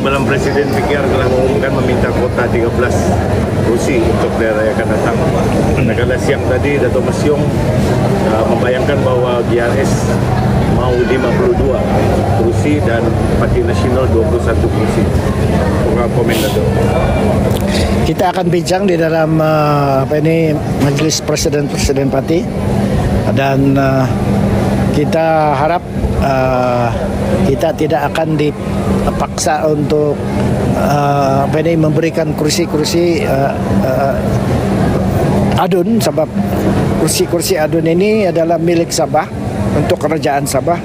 Timbalan Presiden PKR telah mengumumkan meminta kuota 13 kursi untuk daerah yang akan datang. Manakala siang tadi Dato' Mesyong uh, membayangkan bahawa GRS mau 52 kursi dan Parti Nasional 21 kursi. Apa komen Dato'? kita akan bincang di dalam uh, apa ini majlis presiden-presiden parti dan uh, kita harap uh, kita tidak akan dipaksa untuk uh, ini memberikan kursi-kursi uh, uh, adun. Sebab kursi-kursi adun ini adalah milik Sabah untuk kerajaan Sabah.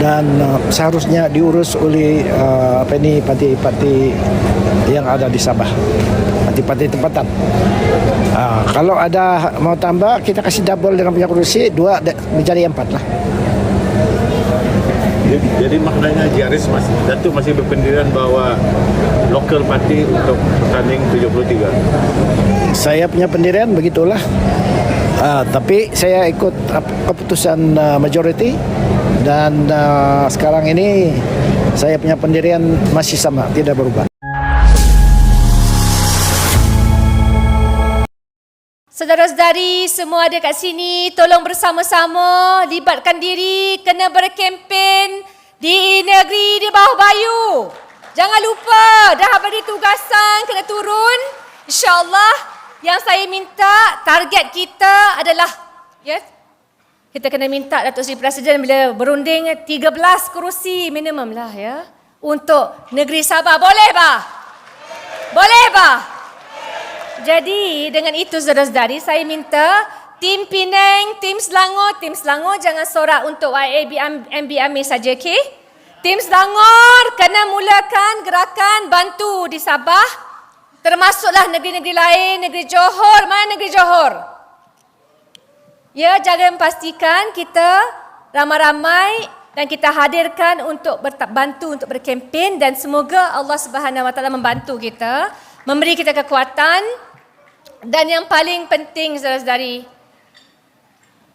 Dan uh, seharusnya diurus oleh uh, apa ini parti-parti yang ada di Sabah. Parti-parti tempatan. Uh, kalau ada mau tambah kita kasih double dengan punya kursi dua menjadi empat lah Jadi, maknanya GRS masih Datuk masih berpendirian bahawa lokal parti untuk pertanding 73. saya punya pendirian begitulah uh, tapi saya ikut keputusan uh, majority dan uh, sekarang ini saya punya pendirian masih sama tidak berubah Saudara-saudari semua ada kat sini, tolong bersama-sama libatkan diri kena berkempen di negeri di bawah bayu. Jangan lupa dah beri tugasan kena turun. InsyaAllah yang saya minta target kita adalah yes, kita kena minta Datuk Seri Presiden bila berunding 13 kerusi minimum lah ya untuk negeri Sabah. Boleh bah? Boleh bah? Jadi dengan itu saudara-saudari saya minta tim Penang, tim Selangor, tim Selangor jangan sorak untuk YAB MB Amir saja okey. Tim Selangor kena mulakan gerakan bantu di Sabah termasuklah negeri-negeri lain, negeri Johor, mana negeri Johor? Ya, jangan pastikan kita ramai-ramai dan kita hadirkan untuk bantu untuk berkempen dan semoga Allah Subhanahu Wa Taala membantu kita, memberi kita kekuatan dan yang paling penting saudara-saudari,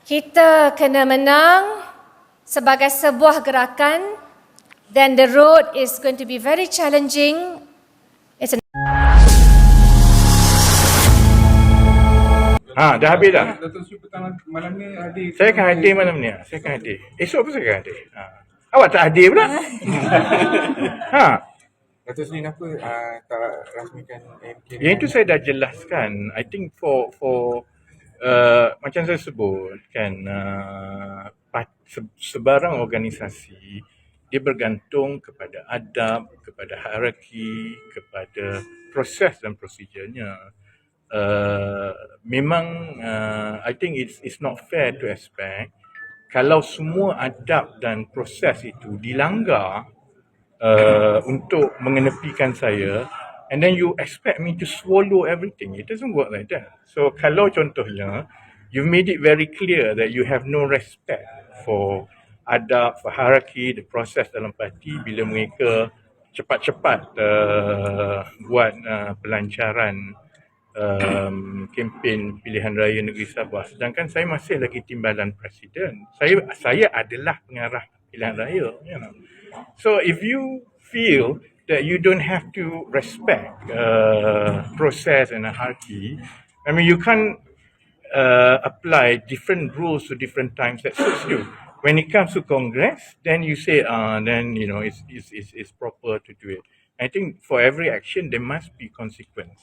kita kena menang sebagai sebuah gerakan then the road is going to be very challenging. It's an Ha, dah habis dah. Malam ni hadir. Saya akan hadir malam ni. Saya akan hadir. Esok pun saya akan hadir. Ha. Awak tak hadir pula. ha. Datuk Seri kenapa uh, tak rasmikan MK? Yang itu saya dah jelaskan. I think for for uh, macam saya sebut kan uh, sebarang organisasi dia bergantung kepada adab, kepada hierarki, kepada proses dan prosedurnya. Uh, memang uh, I think it's it's not fair to expect kalau semua adab dan proses itu dilanggar uh, untuk mengenepikan saya and then you expect me to swallow everything. It doesn't work like that. So kalau contohnya you've made it very clear that you have no respect for adab for hierarchy the process dalam parti bila mereka cepat-cepat uh, buat uh, pelancaran um, kempen pilihan raya negeri Sabah. Sedangkan saya masih lagi timbalan presiden. Saya saya adalah pengarah pilihan raya you know so if you feel that you don't have to respect uh, process and hierarchy I mean you can't uh, apply different rules to different times that suits you. When it comes to congress then you say uh, then you know it's, it's, it's, it's proper to do it. I think for every action there must be consequence